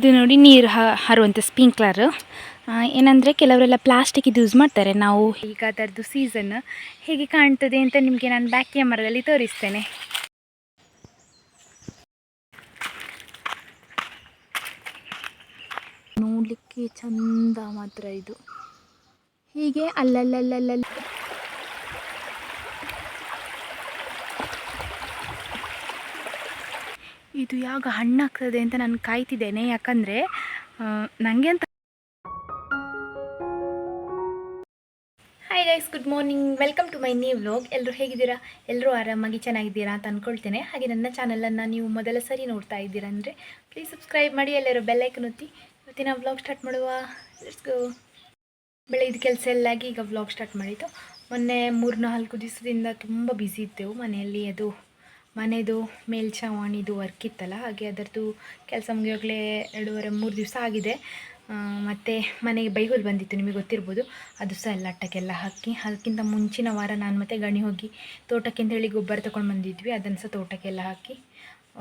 ಇದು ನೋಡಿ ನೀರು ಹರುವಂಥ ಸ್ಪ್ರಿಂಕ್ಲರ್ ಏನಂದರೆ ಕೆಲವರೆಲ್ಲ ಪ್ಲಾಸ್ಟಿಕ್ ಇದು ಯೂಸ್ ಮಾಡ್ತಾರೆ. ನಾವು ಈಗ ಅದರದ್ದು ಸೀಸನ್ ಹೇಗೆ ಕಾಣ್ತದೆ ಅಂತ ನಿಮಗೆ ನಾನು ಬ್ಯಾಕ್ ಕ್ಯಾಮರಾದಲ್ಲಿ ತೋರಿಸ್ತೇನೆ. ನೋಡಲಿಕ್ಕೆ ಚಂದ ಮಾತ್ರ ಇದು. ಹೀಗೆ ಅಲ್ಲಲ್ಲಲ್ಲಲ್ಲ ಇದು ಯಾವಾಗ ಹಣ್ಣಾಗ್ತದೆ ಅಂತ ನಾನು ಕಾಯ್ತಿದ್ದೇನೆ. ಯಾಕಂದರೆ ನನಗೆ ಅಂತ hi guys good morning welcome to my new vlog ಎಲ್ಲರೂ ಹೇಗಿದ್ದೀರಾ? ಎಲ್ಲರೂ ಆರಾಮಾಗಿ ಚೆನ್ನಾಗಿದ್ದೀರಾ ಅಂತ ಅಂದ್ಕೊಳ್ತೇನೆ ಹಾಗೆ ನನ್ನ ಚಾನಲನ್ನು ನೀವು ಮೊದಲ ಸರಿ ನೋಡ್ತಾ ಇದ್ದೀರಾ ಅಂದರೆ ಪ್ಲೀಸ್ ಸಬ್ಸ್ಕ್ರೈಬ್ ಮಾಡಿ ಎಲ್ಲರೂ ಬೆಲ್ಲೈಕನ್ ಒತ್ತಿ. ಇವತ್ತಿನ ವ್ಲಾಗ್ ಸ್ಟಾರ್ಟ್ ಮಾಡುವ? ಗೋ ಬೆಳಗ್ಗೆ ಕೆಲಸ ಎಲ್ಲ ಆಗಿ ಈಗ ವ್ಲಾಗ್ ಸ್ಟಾರ್ಟ್ ಮಾಡಿತ್ತು ಮೊನ್ನೆ ಮೂರು ನಾಲ್ಕು ದಿವಸದಿಂದ ತುಂಬ ಬ್ಯುಸಿ ಇದ್ದೆವು ಮನೆಯಲ್ಲಿ. ಅದು ಮನೆದು ಮೇಲ್ಛಾವಣಿದು ವರ್ಕ್ ಇತ್ತಲ್ಲ, ಹಾಗೆ ಅದರದ್ದು ಕೆಲಸ ಮುಗಿಯೋಗಲೇ ಎರಡೂವರೆ, ಮೂರು ದಿವಸ ಆಗಿದೆ. ಮತ್ತು ಮತ್ತೆ ಮನೆಗೆ ಬೈಹುಲ್ ಬಂದಿತ್ತು, ನಿಮಗೆ ಗೊತ್ತಿರ್ಬೋದು. ಅದು ಸಹ ಎಲ್ಲ ಅಟ್ಟಕ್ಕೆಲ್ಲ ಹಾಕಿ, ಅದಕ್ಕಿಂತ ಮುಂಚಿನ ವಾರ ನಾನು ಮತ್ತೆ ಗಣಿ ಹೋಗಿ ತೋಟಕ್ಕೆ ಅಂತ ಹೇಳಿ ಗೊಬ್ಬರ ತಗೊಂಡು ಬಂದಿದ್ವಿ, ಅದನ್ನು ಸಹ ತೋಟಕ್ಕೆಲ್ಲ ಹಾಕಿ.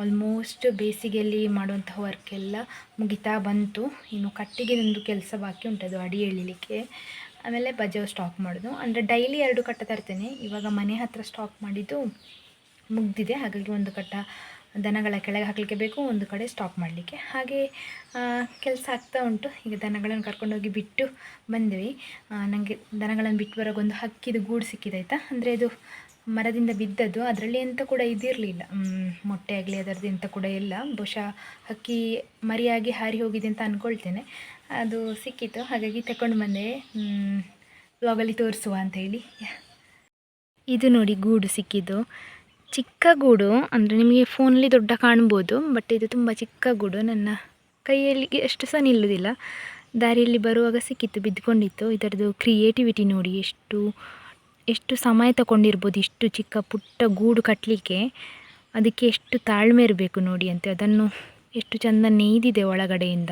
ಆಲ್ಮೋಸ್ಟ್ ಬೇಸಿಗೆಯಲ್ಲಿ ಮಾಡುವಂತಹ ವರ್ಕ್ ಎಲ್ಲ ಮುಗಿತಾ ಬಂತು. ಇನ್ನು ಕಟ್ಟಿಗೆ ಒಂದು ಕೆಲಸ ಬಾಕಿ ಉಂಟದು ಅಡಿ ಎಳಿಲಿಕ್ಕೆ. ಆಮೇಲೆ ಬಜಾವ್ ಸ್ಟಾಕ್ ಮಾಡೋದು. ಅಂದರೆ ಡೈಲಿ ಎರಡು ಕಟ್ಟ ತರ್ತೇನೆ. ಇವಾಗ ಮನೆ ಹತ್ರ ಸ್ಟಾಕ್ ಮಾಡಿದ್ದು ಮುಗ್ದಿದೆ. ಹಾಗಾಗಿ ಒಂದು ಕಟ್ಟ ದನಗಳ ಕೆಳಗೆ ಹಾಕಲಿಕ್ಕೆ ಬೇಕು, ಒಂದು ಕಡೆ ಸ್ಟಾಪ್ ಮಾಡಲಿಕ್ಕೆ. ಹಾಗೆ ಕೆಲಸ ಆಗ್ತಾ ಉಂಟು. ಈಗ ದನಗಳನ್ನು ಕರ್ಕೊಂಡೋಗಿ ಬಿಟ್ಟು ಬಂದ್ವಿ. ನನಗೆ ದನಗಳನ್ನು ಬಿಟ್ಟು ಬರೋಕೆ ಒಂದು ಹಕ್ಕಿದು ಗೂಡು ಸಿಕ್ಕಿದಾಯ್ತಾ ಅಂದರೆ ಇದು ಮರದಿಂದ ಬಿದ್ದದ್ದು. ಅದರಲ್ಲಿ ಎಂತ ಕೂಡ ಇದಿರಲಿಲ್ಲ. ಮೊಟ್ಟೆ ಆಗಲಿ, ಅದರದ್ದು ಎಂತ ಕೂಡ ಇಲ್ಲ. ಬಹುಶಃ ಹಕ್ಕಿ ಮರಿಯಾಗಿ ಹಾರಿ ಹೋಗಿದೆ ಅಂತ ಅಂದ್ಕೊಳ್ತೇನೆ ಅದು ಸಿಕ್ಕಿತ್ತು. ಹಾಗಾಗಿ ತಗೊಂಡು ಬಂದೆ. ಲಾಗಲ್ಲಿ ತೋರಿಸುವ ಅಂತ ಹೇಳಿ. ಇದು ನೋಡಿ ಗೂಡು ಸಿಕ್ಕಿದ್ದು. ಚಿಕ್ಕ ಗೂಡು ಅಂದರೆ ನಿಮಗೆ ಫೋನಲ್ಲಿ ದೊಡ್ಡ ಕಾಣ್ಬೋದು ಬಟ್ ಇದು ತುಂಬ ಚಿಕ್ಕ ಗೂಡು ನನ್ನ ಕೈಯಲ್ಲಿ ಎಷ್ಟು ಸಹ ನಿಲ್ಲುವುದಿಲ್ಲ ದಾರಿಯಲ್ಲಿ ಬರುವಾಗ ಸಿಕ್ಕಿತ್ತು, ಬಿದ್ದುಕೊಂಡಿತ್ತು. ಇದರದ್ದು ಕ್ರಿಯೇಟಿವಿಟಿ ನೋಡಿ ಎಷ್ಟು ಎಷ್ಟು ಸಮಯ ತಗೊಂಡಿರ್ಬೋದು ಇಷ್ಟು ಚಿಕ್ಕ ಪುಟ್ಟ ಗೂಡು ಕಟ್ಟಲಿಕ್ಕೆ ಅದಕ್ಕೆ ಎಷ್ಟು ತಾಳ್ಮೆ ಇರಬೇಕು ನೋಡಿ ಅಂತ. ಅದನ್ನು ಎಷ್ಟು ಚೆಂದ ನೇಯ್ದಿದೆ ಒಳಗಡೆಯಿಂದ.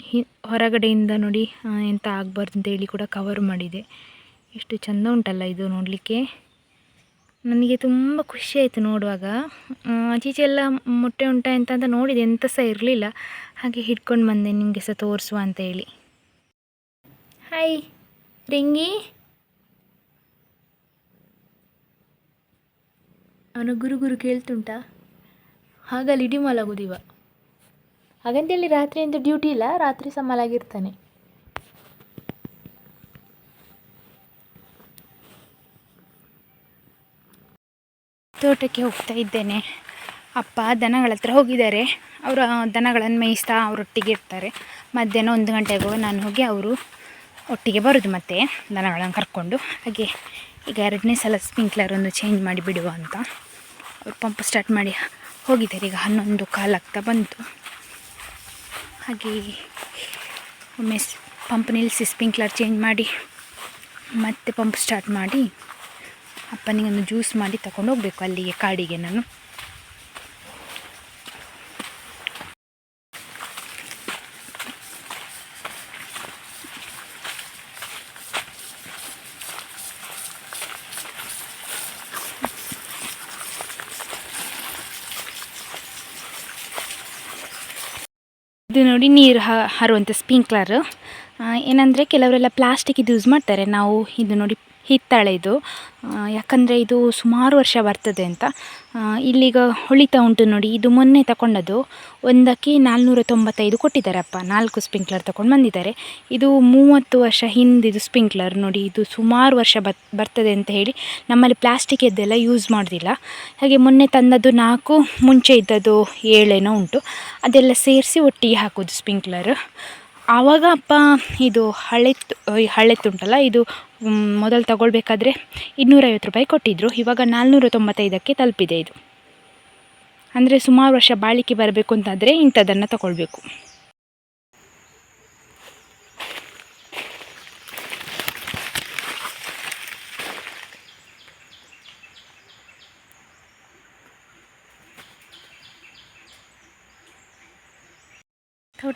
ಹಿ, ಹೊರಗಡೆಯಿಂದ ನೋಡಿ ಎಂತ ಆಗಬಾರ್ದು ಅಂತ ಹೇಳಿ ಕೂಡ ಕವರ್ ಮಾಡಿದೆ. ಎಷ್ಟು ಚಂದ ಉಂಟಲ್ಲ ಇದು ನೋಡಲಿಕ್ಕೆ. ನನಗೆ ತುಂಬ ಖುಷಿ ಆಯಿತು ನೋಡುವಾಗ. ಆಚೀಚೆ ಎಲ್ಲ ಮೊಟ್ಟೆ ಉಂಟಾ ಅಂತ ಅಂತ ನೋಡಿದೆ, ಎಂತ ಸಹ ಇರಲಿಲ್ಲ. ಹಾಗೆ ಹಿಡ್ಕೊಂಡು ಬಂದೆ, ನಿಮಗೆ ಸಹ ತೋರಿಸುವ ಅಂತ ಹೇಳಿ. ಹಾಯ್ ರಿಂಗಿ. ಅವನ ಗುರು ಗುರು ಕೇಳ್ತುಂಟಾ? ಹಾಗಲ್ಲಿ, ಇಡೀ ಮಲಗುದಿವ. ಹಾಗಂತೇಳಿ ರಾತ್ರಿ ಅಂತ ಡ್ಯೂಟಿ ಇಲ್ಲ, ರಾತ್ರಿ ಸಹ ಮಲಗಿರ್ತಾನೆ. ತೋಟಕ್ಕೆ ಹೋಗ್ತಾ ಇದ್ದೇನೆ. ಅಪ್ಪ ದನಗಳ ಹತ್ರ ಹೋಗಿದ್ದಾರೆ. ಅವರು ದನಗಳನ್ನು ಮೇಯಿಸ್ತಾ ಅವರೊಟ್ಟಿಗೆ ಇರ್ತಾರೆ. ಮಧ್ಯಾಹ್ನ ಒಂದು ಗಂಟೆಗೆ ನಾನು ಹೋಗಿ ಅವರು ಒಟ್ಟಿಗೆ ಬರೋದು ಮತ್ತೆ ದನಗಳನ್ನು ಕರ್ಕೊಂಡು. ಹಾಗೆ ಈಗ ಎರಡನೇ ಸಲ ಸ್ಪ್ರಿಂಕ್ಲರ್ ಒಂದು ಚೇಂಜ್ ಮಾಡಿ ಬಿಡುವ ಅಂತ ಅವರು ಪಂಪ್ ಸ್ಟಾರ್ಟ್ ಮಾಡಿ ಹೋಗಿದ್ದಾರೆ. ಈಗ ಹನ್ನೊಂದು ಕಾಲಾಗ್ತಾ ಬಂತು. ಹಾಗೆ ಒಮ್ಮೆ ಪಂಪ್ ನಿಲ್ಲಿಸಿ ಸ್ಪ್ರಿಂಕ್ಲರ್ ಚೇಂಜ್ ಮಾಡಿ ಮತ್ತೆ ಪಂಪ್ ಸ್ಟಾರ್ಟ್ ಮಾಡಿ ಅಪ್ಪನಿಗೊಂದು ಜ್ಯೂಸ್ ಮಾಡಿ ಹೋಗಬೇಕು ಅಲ್ಲಿಗೆ, ಕಾಡಿಗೆ ನಾನು. ಇದು ನೋಡಿ ನೀರು ಹರುವಂಥ ಸ್ಪ್ರಿಂಕ್ಲರ್ ಏನಂದರೆ ಕೆಲವರೆಲ್ಲ ಪ್ಲಾಸ್ಟಿಕ್ ಇದು ಯೂಸ್ ಮಾಡ್ತಾರೆ. ನಾವು ಇದು ನೋಡಿ ಹಿತ್ತಾಳೆ ಇದು ಯಾಕಂದರೆ ಇದು ಸುಮಾರು ವರ್ಷ ಬರ್ತದೆ ಅಂತ. ಇಲ್ಲಿಗ ಹೊಳಿತಾ ಉಂಟು ನೋಡಿ, ಇದು ಮೊನ್ನೆ ತಗೊಂಡದ್ದು ಒಂದಕ್ಕೆ ನಾಲ್ನೂರ ತೊಂಬತ್ತೈದು ಕೊಟ್ಟಿದ್ದಾರೆ ಅಪ್ಪ ನಾಲ್ಕು ಸ್ಪ್ರಿಂಕ್ಲರ್ ತಗೊಂಡು ಬಂದಿದ್ದಾರೆ. ಇದು ಮೂವತ್ತು ವರ್ಷ ಹಿಂದಿದು ಸ್ಪ್ರಿಂಕ್ಲರ್ ನೋಡಿ, ಇದು ಸುಮಾರು ವರ್ಷ ಬರ್ತದೆ ಅಂತ ಹೇಳಿ ನಮ್ಮಲ್ಲಿ ಪ್ಲಾಸ್ಟಿಕ್ ಇದ್ದೆಲ್ಲ ಯೂಸ್ ಮಾಡೋದಿಲ್ಲ. ಹಾಗೆ ಮೊನ್ನೆ ತಂದದ್ದು ನಾಲ್ಕು, ಮುಂಚೆ ಇದ್ದದ್ದು ಏಳೇನೋ ಉಂಟು. ಅದೆಲ್ಲ ಸೇರಿಸಿ ಒಟ್ಟಿಗೆ ಹಾಕೋದು ಸ್ಪ್ರಿಂಕ್ಲರ್ ಆವಾಗ ಅಪ್ಪ ಇದು ಹಳೆ ಹಳೆತ್ತುಂಟಲ್ಲ ಇದು ಮೊದಲು ತಗೊಳ್ಬೇಕಾದ್ರೆ ಇನ್ನೂರೈವತ್ತು ರೂಪಾಯಿ ಕೊಟ್ಟಿದ್ದರು ಇವಾಗ ನಾಲ್ನೂರ ತೊಂಬತ್ತೈದಕ್ಕೆ ತಲುಪಿದೆ ಇದು. ಅಂದರೆ ಸುಮಾರು ವರ್ಷ ಬಾಳಿಕೆ ಬರಬೇಕು ಅಂತಾದರೆ ಇಂಥದ್ದನ್ನು ತಗೊಳ್ಬೇಕು.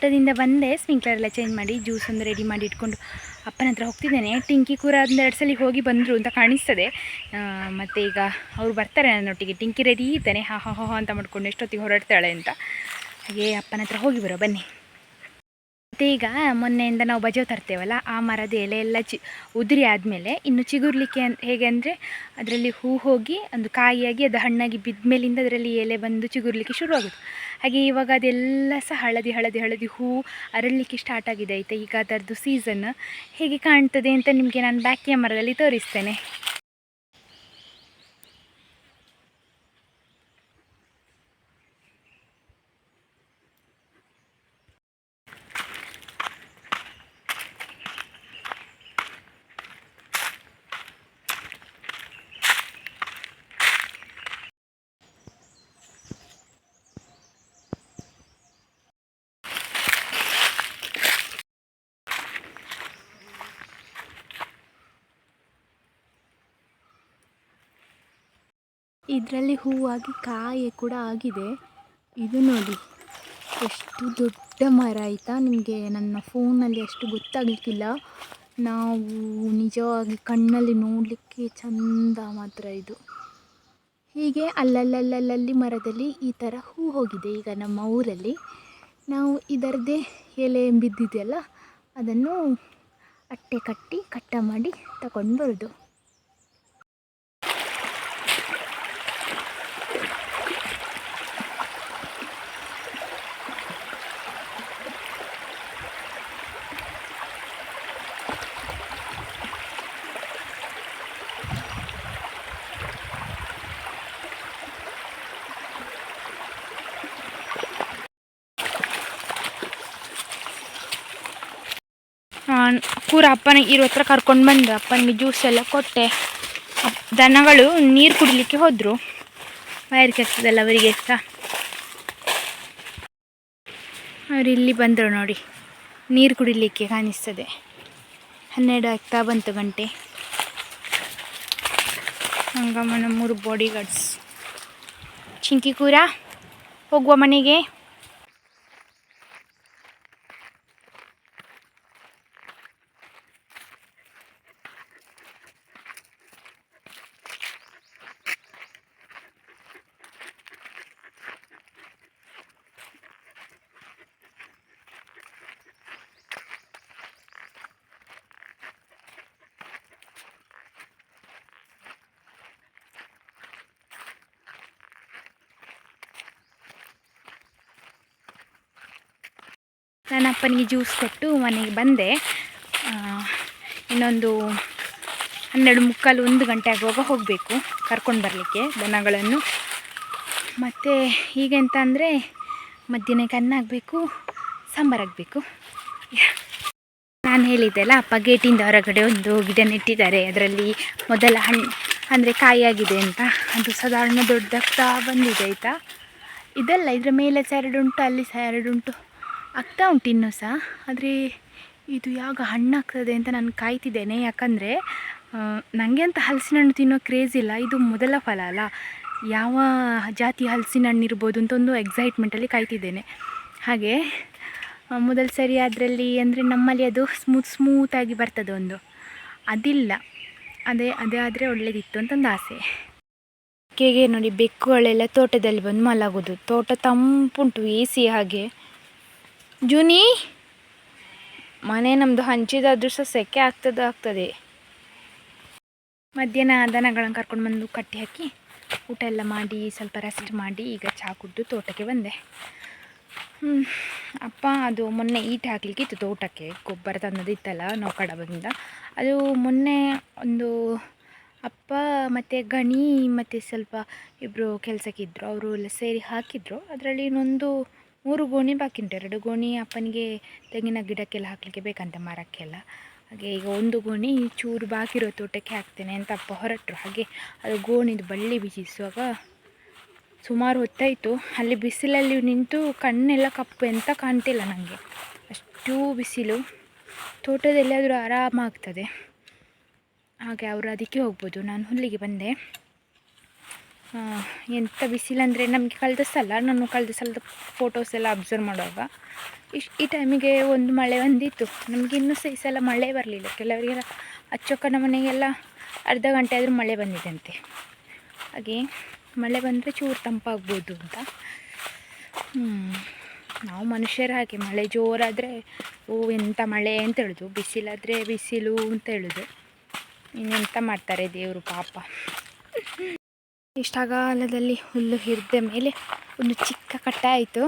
ತೋಟದಿಂದ ಬಂದೆ ಸ್ಪ್ರಿಂಕ್ಲರ್ ಎಲ್ಲ ಚೇಂಜ್ ಮಾಡಿ ಜ್ಯೂಸ್ ಒಂದು ರೆಡಿ ಮಾಡಿ ಇಟ್ಕೊಂಡು ಅಪ್ಪನ ಹತ್ರ ಹೋಗ್ತಿದ್ದೇನೆ. ಟಿಂಕಿ ಕೂಡ ಎರಡು ಸಲ ಹೋಗಿ ಬಂದರು ಅಂತ ಕಾಣಿಸ್ತದೆ. ಮತ್ತು ಈಗ ಅವ್ರು ಬರ್ತಾರೆ ನನ್ನೊಟ್ಟಿಗೆ. ಟಿಂಕಿ ರೆಡಿ ಇದ್ದಾನೆ. ಹಾ ಹಾ ಹಾ ಅಂತ ಮಾಡ್ಕೊಂಡು ಎಷ್ಟೊತ್ತಿಗೆ ಹೊರಡ್ತಾಳೆ ಅಂತ. ಹಾಗೆ ಅಪ್ಪನ ಹತ್ರ ಹೋಗಿ ಬರೋ, ಬನ್ನಿ. ಮತ್ತು ಈಗ ಮೊನ್ನೆಯಿಂದ ನಾವು ಬಜೆ ತರ್ತೇವಲ್ಲ, ಆ ಮರದ ಎಲೆ ಎಲ್ಲ ಚಿ, ಉದುರಿ ಆದಮೇಲೆ ಇನ್ನು ಚಿಗುರ್ಲಿಕ್ಕೆ ಅನ್, ಹೇಗೆ ಅಂದರೆ ಅದರಲ್ಲಿ ಹೂ ಹೋಗಿ ಒಂದು ಕಾಯಿಯಾಗಿ ಅದು ಹಣ್ಣಾಗಿ ಬಿದ್ದ ಮೇಲಿಂದ ಅದರಲ್ಲಿ ಎಲೆ ಬಂದು ಚಿಗುರ್ಲಿಕ್ಕೆ ಶುರುವಾಗುತ್ತೆ ಹಾಗೆ ಇವಾಗ ಅದೆಲ್ಲ ಸಹ ಹಳದಿ ಹಳದಿ ಹಳದಿ ಹೂ ಅರಳಲಿಕ್ಕೆ ಸ್ಟಾರ್ಟ್ ಆಗಿದೆ. ಆಯಿತಾ? ಈಗ ಅದರದ್ದು ಸೀಸನ್ ಹೇಗೆ ಕಾಣ್ತದೆ ಅಂತ ನಿಮಗೆ ನಾನು ಬ್ಯಾಕ್ ಮರದಲ್ಲಿ ತೋರಿಸ್ತೇನೆ. ಇದರಲ್ಲಿ ಹೂವಾಗಿ ಕಾಯಿ ಕೂಡ ಆಗಿದೆ. ಇದು ನೋಡಿ, ಎಷ್ಟು ದೊಡ್ಡ ಮರ ಆಯಿತಾ ನಿಮಗೆ? ನನ್ನ ಫೋನಲ್ಲಿ ಅಷ್ಟು ಗೊತ್ತಾಗಲಿಕ್ಕಿಲ್ಲ. ನಾವು ನಿಜವಾಗಿ ಕಣ್ಣಲ್ಲಿ ನೋಡಲಿಕ್ಕೆ ಚಂದ ಮಾತ್ರ ಇದು. ಹೀಗೆ ಅಲ್ಲಲ್ಲಲ್ಲಲ್ಲಿ ಮರದಲ್ಲಿ ಈ ಥರ ಹೂ ಹೋಗಿದೆ ಈಗ ನಮ್ಮ ಊರಲ್ಲಿ. ನಾವು ಇದರದ್ದೇ ಎಲೆ ಬಿದ್ದಿದೆಯಲ್ಲ, ಅದನ್ನು ಅಟ್ಟೆ ಕಟ್ಟಿ, ಕಟ್ಟ ಮಾಡಿ ತಗೊಂಡು ಬರೋದು. ಕೂರ ಅಪ್ಪನ ಇರೋ ಹತ್ರ ಕರ್ಕೊಂಡು ಬಂದೆ. ಅಪ್ಪನಿಗೆ ಜ್ಯೂಸ್ ಎಲ್ಲ ಕೊಟ್ಟೆ. ದನಗಳು ನೀರು ಕುಡಿಲಿಕ್ಕೆ ಹೋದರು. ವೈರ್ ಕೆತ್ತದಲ್ಲ ಅವರಿಗೆ ಸಹ ಅವರು ಇಲ್ಲಿ ಬಂದರು ನೋಡಿ. ನೀರು ಕುಡಿಲಿಕ್ಕೆ ಕಾಣಿಸ್ತದೆ. ಹನ್ನೆರಡು ಆಗ್ತಾ ಬಂತು ಗಂಟೆ. ಹಂಗಮ್ಮ ಮೂರು ಬಾಡಿ ಗಾರ್ಡ್ಸ್ ಚಿಂಕಿ ಕೂರ, ಹೋಗುವ ಮನೆಗೆ. ನಾನು ಅಪ್ಪನಿಗೆ ಜ್ಯೂಸ್ ಕೊಟ್ಟು ಮನೆಗೆ ಬಂದೆ. ಇನ್ನೊಂದು ಹನ್ನೆರಡು ಮುಕ್ಕಾಲು ಒಂದು ಗಂಟೆ ಆಗುವಾಗ ಹೋಗಬೇಕು, ಕರ್ಕೊಂಡು ಬರಲಿಕ್ಕೆ ದನಗಳನ್ನು. ಮತ್ತು ಈಗೆಂತ ಅಂದರೆ ಮಧ್ಯಾಹ್ನಕ್ಕೆ ಅನ್ನ ಆಗಬೇಕು ಸಾಂಬಾರಾಗಬೇಕು ನಾನು ಹೇಳಿದ್ದೆಲ್ಲ ಅಪ್ಪ ಗೇಟಿಂದ ಹೊರಗಡೆ ಒಂದು ಗಿಡ ನೆಟ್ಟಿದ್ದಾರೆ ಅದರಲ್ಲಿ ಮೊದಲ ಹಣ್ಣು ಅಂದರೆ ಕಾಯಿಯಾಗಿದೆ ಅಂತ. ಅದು ಸಾಧಾರಣ ದೊಡ್ಡದಾಗ್ತಾ ಬಂದಿದೆ, ಆಯಿತಾ? ಇದಲ್ಲ ಇದರ ಮೇಲೆ ಸಹ ಎರಡುಂಟು, ಅಲ್ಲಿ ಸಹ ಎರಡುಂಟು. ಆಗ್ತಾ ಉಂಟು ಇನ್ನೂ ಸಹ ಆದರೆ ಇದು ಯಾವಾಗ ಹಣ್ಣಾಗ್ತದೆ ಅಂತ ನಾನು ಕಾಯ್ತಿದ್ದೇನೆ. ಯಾಕಂದರೆ ನನಗೆ ಅಂತ ಹಲಸಿನ ಹಣ್ಣು ತಿನ್ನೋ ಕ್ರೇಜ್ ಇಲ್ಲ. ಇದು ಮೊದಲ ಫಲ ಅಲ್ಲ. ಯಾವ ಜಾತಿ ಹಲಸಿನ ಹಣ್ಣು ಇರ್ಬೋದು ಅಂತ ಒಂದು ಎಕ್ಸೈಟ್ಮೆಂಟಲ್ಲಿ ಕಾಯ್ತಿದ್ದೇನೆ. ಹಾಗೆ ಮೊದಲು ಸರಿ ಅದರಲ್ಲಿ ಅಂದರೆ ನಮ್ಮಲ್ಲಿ ಅದು ಸ್ಮೂತ್ ಸ್ಮೂತಾಗಿ ಬರ್ತದೆ ಒಂದು. ಅದಿಲ್ಲ. ಅದೇ ಅದೇ ಆದರೆ ಅಂತ ಒಂದು ಆಸೆ. ಕೇಗೆ ನೋಡಿ ಬೆಕ್ಕುಗಳೆಲ್ಲ ತೋಟದಲ್ಲಿ ಬಂದು ಮಲಗೋದು. ತೋಟ ತಂಪುಂಟು ಎ ಸಿ ಹಾಗೆ. ಜೂನಿ, ಮನೆ ನಮ್ಮದು ಹಂಚಿದಾದ್ರೂ ಸಹ ಸೆಕೆ ಆಗ್ತದೆ ಆಗ್ತದೆ. ಮಧ್ಯಾಹ್ನ ದನಗಳನ್ನು ಕರ್ಕೊಂಡು ಬಂದು ಕಟ್ಟಿ ಹಾಕಿ ಊಟ ಎಲ್ಲ ಮಾಡಿ ಸ್ವಲ್ಪ ರೆಸ್ಟ್ ಮಾಡಿ ಈಗ ಚಹಾ ಕುಡಿದು ತೋಟಕ್ಕೆ ಬಂದೆ. ಹ್ಞೂ ಅಪ್ಪ ಅದು ಮೊನ್ನೆ ಈಟ್ ಹಾಕ್ಲಿಕ್ಕಿತ್ತು ತೋಟಕ್ಕೆ, ಗೊಬ್ಬರ ತಂದದ್ದು ಇತ್ತಲ್ಲ ನಾವು ಕಡಬದಿಂದ ಅದು ಮೊನ್ನೆ ಒಂದು ಅಪ್ಪ ಮತ್ತು ಗಣಿ ಮತ್ತು ಸ್ವಲ್ಪ ಇಬ್ಬರು ಕೆಲಸಕ್ಕಿದ್ರು ಅವರು ಎಲ್ಲ ಸೇರಿ ಹಾಕಿದ್ರು. ಅದರಲ್ಲಿ ಇನ್ನೊಂದು ಮೂರು ಗೋಣಿ ಬಾಕಿ ಉಂಟು. ಎರಡು ಗೋಣಿ ಅಪ್ಪನಿಗೆ ತೆಂಗಿನ ಗಿಡಕ್ಕೆಲ್ಲ ಹಾಕಲಿಕ್ಕೆ ಬೇಕಂತೆ ಮರಕ್ಕೆಲ್ಲ. ಹಾಗೆ ಈಗ ಒಂದು ಗೋಣಿ ಚೂರು ಬಾಕಿ ಇರೋ ತೋಟಕ್ಕೆ ಹಾಕ್ತೇನೆ ಅಂತ ಅಪ್ಪ ಹೊರಟರು. ಹಾಗೆ ಅದು ಗೋಣಿದು ಬಳ್ಳಿ ಬಿಸಿಸುವಾಗ ಸುಮಾರು ಹೊತ್ತಾಯಿತು. ಅಲ್ಲಿ ಬಿಸಿಲಲ್ಲಿ ನಿಂತು ಕಣ್ಣೆಲ್ಲ ಕಪ್ಪು ಎಂತ ಕಾಣ್ತಿಲ್ಲ ನನಗೆ ಅಷ್ಟು ಬಿಸಿಲು. ತೋಟದಲ್ಲಿ ಆದರೂ ಆರಾಮಾಗ್ತದೆ. ಹಾಗೆ ಅವರು ಅದಕ್ಕೆ ಹೋಗ್ಬೋದು. ನಾನು ಹುಲ್ಲಿಗೆ ಬಂದೆ. ಎಂಥ ಬಿಸಿಲಂದರೆ ನಮಗೆ ಕಳೆದ ಸಲ ನಾನು ಕಳೆದ ಸಲದ ಫೋಟೋಸ್ ಎಲ್ಲ ಅಬ್ಸರ್ವ್ ಮಾಡುವಾಗ ಇಷ್ಟು ಈ ಟೈಮಿಗೆ ಒಂದು ಮಳೆ ಬಂದಿತ್ತು. ನಮಗೆ ಇನ್ನೂ ಸಹ ಈ ಸಲ ಮಳೆ ಬರಲಿಲ್ಲ. ಕೆಲವರಿಗೆಲ್ಲ ಅಚ್ಚೊಕ್ಕನ ಮನೆಗೆಲ್ಲ ಅರ್ಧ ಗಂಟೆ ಆದರೂ ಮಳೆ ಬಂದಿದಂತೆ ಹಾಗೆ ಮಳೆ ಬಂದರೆ ಚೂರು ತಂಪಾಗ್ಬೋದು ಅಂತ. ನಾವು ಮನುಷ್ಯರ ಹಾಗೆ ಮಳೆ ಜೋರಾದರೆ, ಓ ಎಂಥ ಮಳೆ ಅಂತ ಹೇಳೋದು. ಬಿಸಿಲಾದರೆ ಬಿಸಿಲು ಅಂತ ಹೇಳೋದು. ಇನ್ನೆಂಥ ಮಾಡ್ತಾರೆ ದೇವರು ಪಾಪ. ಇಷ್ಟಾಗಾಲದಲ್ಲಿ ಹುಲ್ಲು ಹಿರಿದ ಮೇಲೆ ಒಂದು ಚಿಕ್ಕ ಕಟ್ಟೆ ಆಯಿತು.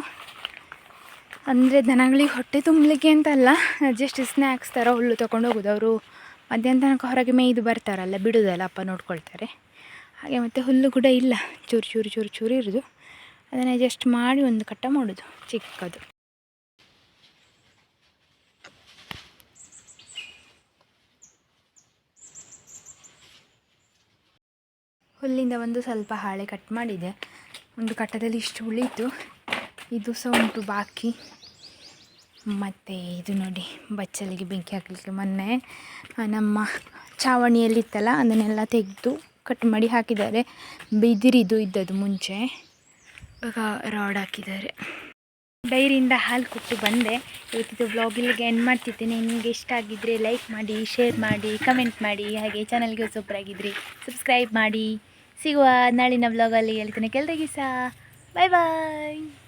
ಅಂದರೆ ದನಗಳಿಗೆ ಹೊಟ್ಟೆ ತುಂಬಲಿಕ್ಕೆ ಅಂತ ಅಲ್ಲ ಜಸ್ಟ್ ಸ್ನ್ಯಾಕ್ಸ್ ಥರ ಹುಲ್ಲು ತೊಗೊಂಡು ಹೋಗೋದು. ಅವರು ಮಧ್ಯಾಹ್ನ ತನಕ ಹೊರಗೆ ಮೇಯ್ದು ಬರ್ತಾರಲ್ಲ, ಬಿಡೋದಲ್ಲ ಅಪ್ಪ ನೋಡ್ಕೊಳ್ತಾರೆ. ಹಾಗೆ ಮತ್ತು ಹುಲ್ಲು ಕೂಡ ಇಲ್ಲ, ಚೂರು ಚೂರು ಚೂರು ಚೂರು ಇರೋದು. ಅದನ್ನು ಜಸ್ಟ್ ಮಾಡಿ ಒಂದು ಕಟ್ಟ ಮಾಡೋದು, ಚಿಕ್ಕದು. ಹುಲ್ಲಿಂದ ಒಂದು ಸ್ವಲ್ಪ ಹಾಳೆ ಕಟ್ ಮಾಡಿದೆ. ಒಂದು ಕಟ್ಟದಲ್ಲಿ ಇಷ್ಟು ಉಳಿತು. ಇದು ಸಹ ಉಂಟು ಬಾಕಿ. ಮತ್ತು ಇದು ನೋಡಿ, ಬಚ್ಚಲಿಗೆ ಬೆಂಕಿ ಹಾಕಲಿಕ್ಕೆ ಮೊನ್ನೆ ನಮ್ಮ ಚಾವಣಿಯಲ್ಲಿತ್ತಲ್ಲ ಅದನ್ನೆಲ್ಲ ತೆಗೆದು ಕಟ್ ಮಾಡಿ ಹಾಕಿದ್ದಾರೆ. ಬಿದಿರಿದು ಇದ್ದದ್ದು ಮುಂಚೆ. ರಾಡ್ ಹಾಕಿದ್ದಾರೆ. ಡೈರಿಯಿಂದ ಹಾಲು ಕೊಟ್ಟು ಬಂದೆ. ಇವತ್ತಿದ್ದು ಬ್ಲಾಗ್ ಇಲ್ಲಿಗೆ ಎಂಡ್ ಮಾಡ್ತಿದ್ದೇನೆ. ನಿಮಗೆ ಇಷ್ಟ ಆಗಿದ್ದರೆ ಲೈಕ್ ಮಾಡಿ ಶೇರ್ ಮಾಡಿ ಕಮೆಂಟ್ ಮಾಡಿ, ಹಾಗೆ ಚಾನಲ್ಗೆ ಹೊಸೊಬ್ಬರಾಗಿದ್ದರೆ ಸಬ್ಸ್ಕ್ರೈಬ್ ಮಾಡಿ. ಸಿಗುವ ನಾಳಿನ ಬ್ಲಾಗಲ್ಲಿ ಹೇಳ್ತೇನೆ. ಕೆಲ್ದಾಗಿ ಸಹ. ಬಾಯ್ ಬಾಯ್